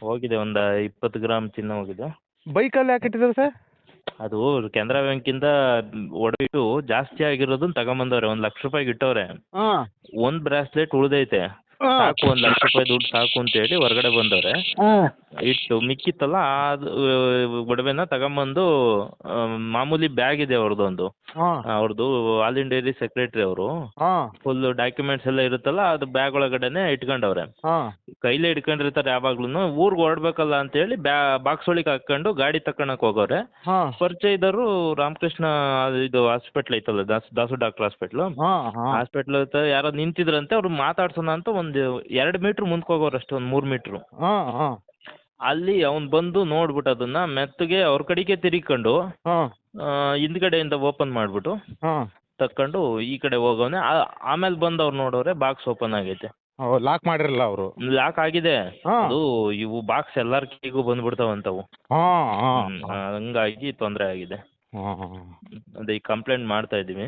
ಹೋಗಿದೆ ಒಂದು ಇಪ್ಪತ್ತು ಗ್ರಾಮ್ ಚಿನ್ನ ಹೋಗಿದೆ. ಬೈಕಲ್ಲಿ ಯಾಕೆ ಇಟ್ಟಿದ್ದಾರೆ ಸರ್? ಅದು ಕೆನರಾ ಬ್ಯಾಂಕಿಂದ ಒಡವಿಟ್ಟು ಜಾಸ್ತಿ ಆಗಿರೋದನ್ನ ತಗೊಂಬಂದವ್ರೆ ಒಂದ್ ಲಕ್ಷ ರೂಪಾಯಿ ಇಟ್ಟವ್ರೆ. ಒಂದ್ ಒಂದು ಬ್ರಾಸ್ಲೆಟ್ ಉಳಿದೈತೆ. ಸಾಕು ಒಂದ್ ಲಕ್ಷ ರೂಪಾಯಿ ದುಡ್ಡು ಸಾಕು ಅಂತ ಹೇಳಿ ಹೊರಗಡೆ ಬಂದವ್ರೆ. ಹಾಂ. ಇಟ್ಟು ಮಿಕ್ಕಿತ್ತಲ್ಲ ಅದು ಒಡವೆನ ತಗೊಂಬಂದು ಆ, ಮಾಮೂಲಿ ಬ್ಯಾಗ್ ಇದೆ ಅವ್ರದ್ದೊಂದು ಅವ್ರದ್ದು ಆಲ್ ಇಂಡಿಯಾ ಸೆಕ್ರೆಟರಿ ಸೆಕ್ರೆಟ್ರಿ ಅವರು. ಹಾಂ. ಫುಲ್ ಡಾಕ್ಯುಮೆಂಟ್ಸ್ ಎಲ್ಲ ಇರುತ್ತಲ್ಲ ಅದು ಬ್ಯಾಗ್ ಒಳಗಡೆನೆ ಇಟ್ಕೊಂಡವ್ರೆ. ಕೈಲೇ ಇಟ್ಕೊಂಡಿರ್ತಾರೆ ಯಾವಾಗ್ಲೂ ಊರ್ಗ್ ಹೊರಡ್ಬೇಕಲ್ಲ ಅಂತ ಹೇಳಿ ಬಾಕ್ಸ್ ಒಳಗೆ ಹಾಕೊಂಡು ಗಾಡಿ ತಕೊಳಕ್ ಹೋಗೋರೆ ಇದ್ದವರು ರಾಮಕೃಷ್ಣ ಇದು ಹಾಸ್ಪಿಟಲ್ ಐತಲ್ಲ ದಾಸ್ ದಾಸು ಡಾಕ್ಟರ್ ಹಾಸ್ಪಿಟ್ಲ್ ಹಾಂ. ಹಾಸ್ಪಿಟ್ಲ್ ಯಾರೋ ನಿಂತಿದ್ರಂತೆ ಅವ್ರು ಮಾತಾಡ್ಸೋಣ ಅಂತ ಒಂದು ಎರಡು ಮೀಟರ್ ಮುಂದ್ಕೋಗೋರು ಹೋಗೋರು ಅಷ್ಟೇ ಮೀಟರ್ ಮೂರು ಮೀಟ್ರು ಅಲ್ಲಿ ಅವ್ನು ಬಂದು ನೋಡ್ಬಿಟ್ಟು ಅದನ್ನ ಮೆತ್ತಗೆ ಅವ್ರ ಕಡೆಗೆ ತಿರುಗಿಕೊಂಡು ಹಾಂ. ಹಿಂದ್ಗಡೆಯಿಂದ ಓಪನ್ ಮಾಡಿಬಿಟ್ಟು ಹಾಂ. ತಕ್ಕೊಂಡು ಈ ಕಡೆ ಹೋಗೋನೆ. ಆ- ಆಮೇಲೆ ಬಂದು ಅವ್ರು ನೋಡೋರೆ ಬಾಕ್ಸ್ ಓಪನ್ ಆಗೈತೆ. ಲಾಕ್ ಮಾಡಿರಲ್ಲ ಅವರು? ಲಾಕ್ ಆಗಿದೆ. ಹಾಂ. ಅದು ಇವು ಬಾಕ್ಸ್ ಎಲ್ಲಾರ ಕೈಗೂ ಬಂದ್ಬಿಡ್ತಾವಂತವು ಹಾಂ ಹಾಂ ಹ್ಮ್, ಹಂಗಾಗಿ ತೊಂದರೆ ಆಗಿದೆ. ಹಾಂ ಅದೇ ಈಗ ಕಂಪ್ಲೇಂಟ್ ಮಾಡ್ತಾ ಇದ್ದೀವಿ.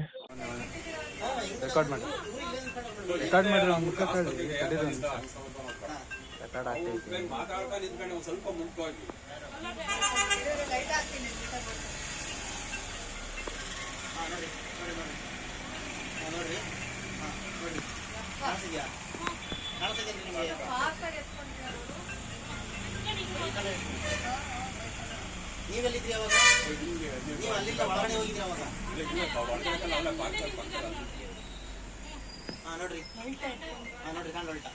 ರೆಕಾರ್ಡ್ ಮಾಡಿ ರೆಕಾರ್ಡ್ ಮಾಡಿರೋ ಮುಖ ತಡೀರಿ. ರೆಕಾರ್ಡ್ ಆಗ್ತೈತಿ. ನೀವೆಲ್ಲಿದ್ರಿ ಅವಾಗ? ನೀವು ಅಲ್ಲಿಂದ ಒಳಗಡೆ ಹೋಗಿದ್ರಿ ಅವಾಗ? ಹಾ ನೋಡ್ರಿ. ಹಾ ನೋಡ್ರಿ ಕಾಣ್ ಹೊಲ್ಟ